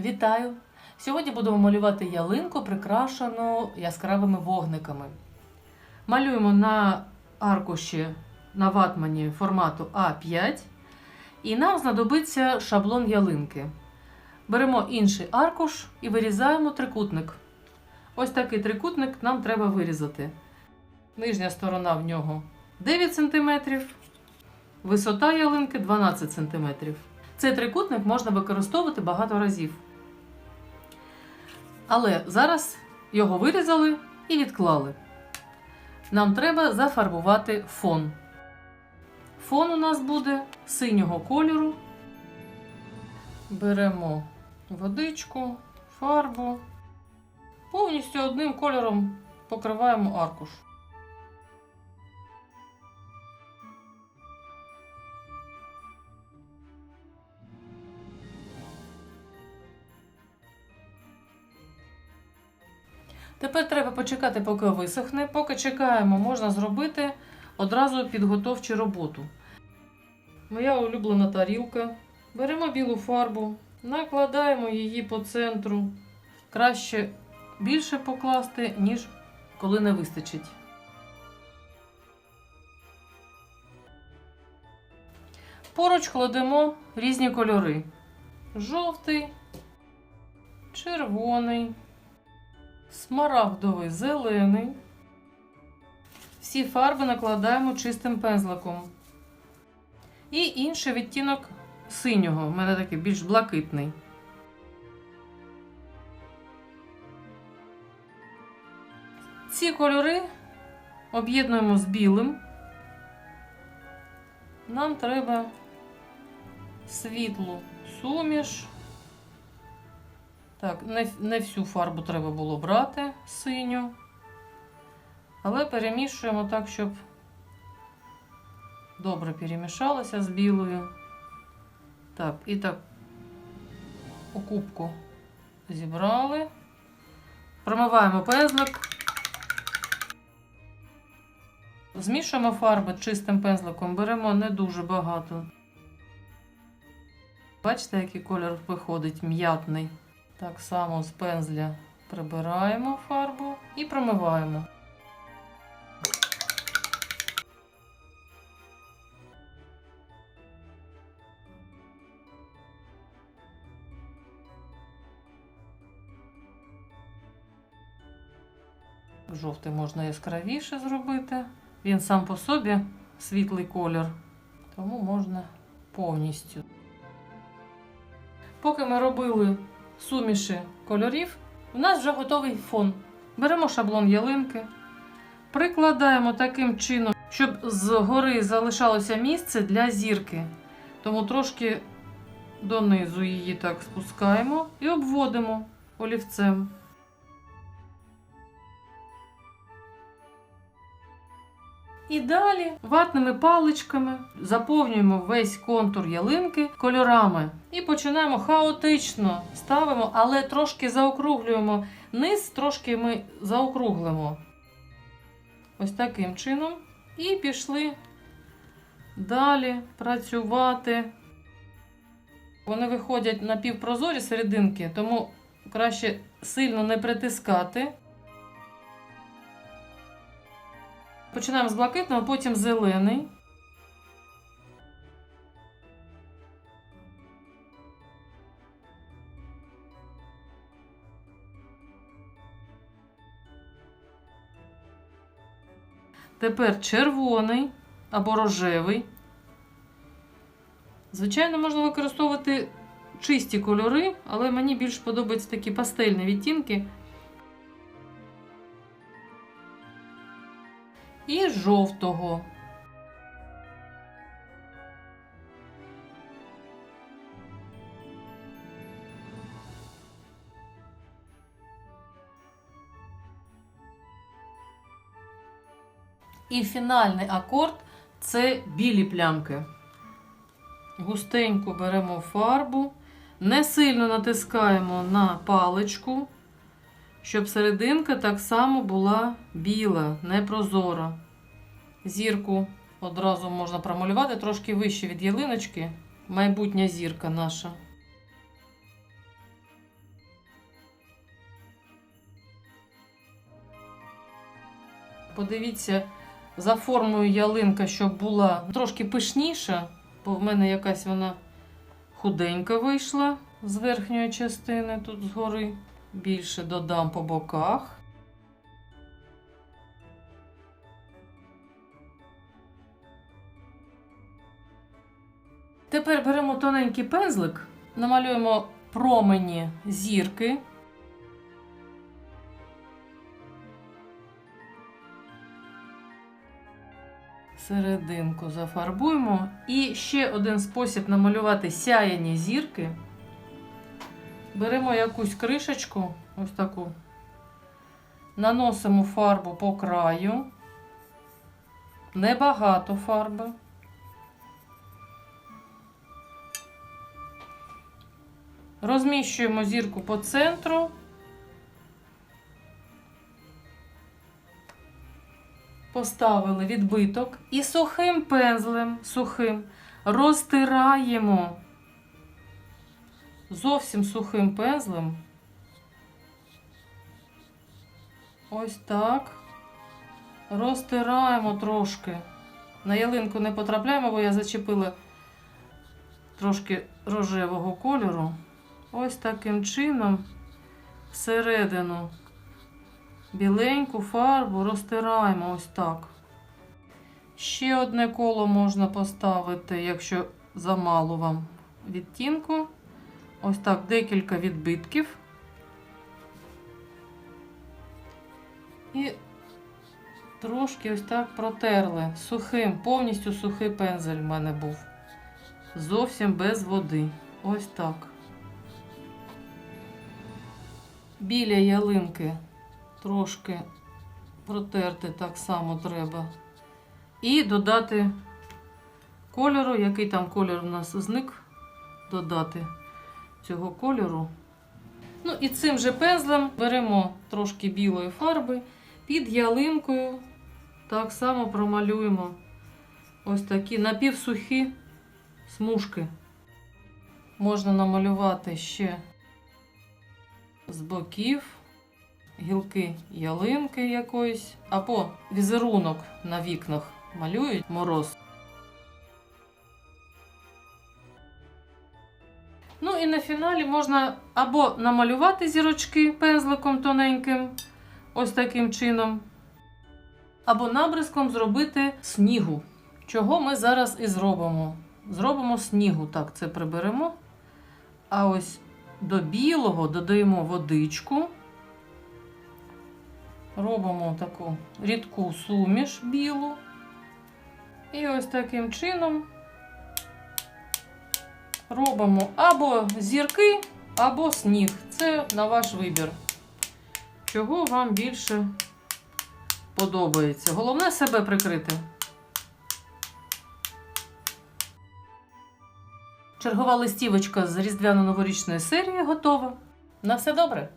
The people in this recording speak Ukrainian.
Вітаю! Сьогодні будемо малювати ялинку, прикрашену яскравими вогниками. Малюємо на аркуші на ватмані формату А5, і нам знадобиться шаблон ялинки. Беремо інший аркуш і вирізаємо трикутник. Ось такий трикутник нам треба вирізати. Нижня сторона в нього 9 см, висота ялинки 12 см. Цей трикутник можна використовувати багато разів. Але зараз його вирізали і відклали. Нам треба зафарбувати фон. Фон у нас буде синього кольору. Беремо водичку, фарбу. Повністю одним кольором покриваємо аркуш. Тепер треба почекати, поки висохне. Поки чекаємо, можна зробити одразу підготовчу роботу. Моя улюблена тарілка. Беремо білу фарбу, накладаємо її по центру. Краще більше покласти, ніж коли не вистачить. Поруч кладемо різні кольори: жовтий, червоний смарагдовий зелений. Всі фарби накладаємо чистим пензликом. І інший відтінок синього, у мене такий більш блакитний. Ці кольори об'єднуємо з білим. Нам треба світлу суміш. Так, не, не всю фарбу треба було брати синю. Але перемішуємо так, щоб добре перемішалося з білою. Так, і так у кубку зібрали. Промиваємо пензлик. Змішуємо фарби чистим пензликом, беремо не дуже багато. Бачите, який колір виходить м'ятний. Так само з пензля прибираємо фарбу і промиваємо. Жовтий можна яскравіше зробити. Він сам по собі світлий колір, тому можна повністю. Поки ми робили суміші кольорів, у нас вже готовий фон. Беремо шаблон ялинки, прикладаємо таким чином, щоб згори залишалося місце для зірки. Тому трошки донизу її так спускаємо і обводимо олівцем. І далі ватними паличками заповнюємо весь контур ялинки кольорами. І починаємо хаотично ставимо, але трошки заокруглюємо низ, трошки ми заокруглимо. Ось таким чином. І пішли далі працювати. Вони виходять напівпрозорі серединки, тому краще сильно не притискати. Починаємо з блакитного, потім зелений. Тепер червоний або рожевий. Звичайно, можна використовувати чисті кольори, але мені більш подобаються такі пастельні відтінки. І жовтого. І фінальний акорд це білі плямки. Густенько беремо фарбу, не сильно натискаємо на паличку щоб серединка так само була біла, не прозора. Зірку одразу можна промалювати трошки вище від ялиночки. Майбутня зірка наша. Подивіться, за формою ялинка, щоб була трошки пишніша, бо в мене якась вона худенька вийшла з верхньої частини, тут згори. Більше додам по боках. Тепер беремо тоненький пензлик, намалюємо промені зірки. Серединку зафарбуємо. І ще один спосіб намалювати сяяні зірки. Беремо якусь кришечку, ось таку, наносимо фарбу по краю, небагато фарби. Розміщуємо зірку по центру. Поставили відбиток і сухим пензлем, сухим, розтираємо зовсім сухим пензлем. Ось так. Розтираємо трошки. На ялинку не потрапляємо, бо я зачепила трошки рожевого кольору. Ось таким чином всередину біленьку фарбу розтираємо ось так. Ще одне коло можна поставити, якщо замало вам відтінку. Ось так декілька відбитків. І трошки ось так протерли. Сухим, повністю сухий пензель в мене був. Зовсім без води. Ось так. Біля ялинки трошки протерти так само треба. І додати кольору, який там кольор у нас зник, додати цього кольору. Ну і цим же пензлем беремо трошки білої фарби, під ялинкою так само промалюємо ось такі напівсухі смужки. Можна намалювати ще з боків гілки ялинки якоїсь, або візерунок на вікнах малюють мороз. На фіналі можна або намалювати зірочки пензликом тоненьким, ось таким чином, або набризком зробити снігу. Чого ми зараз і зробимо. Зробимо снігу, так, це приберемо. А ось до білого додаємо водичку. Робимо таку рідку суміш білу. І ось таким чином робимо або зірки, або сніг. Це на ваш вибір. Чого вам більше подобається. Головне себе прикрити. Чергова листівочка з різдвяно-новорічної серії готова. На все добре!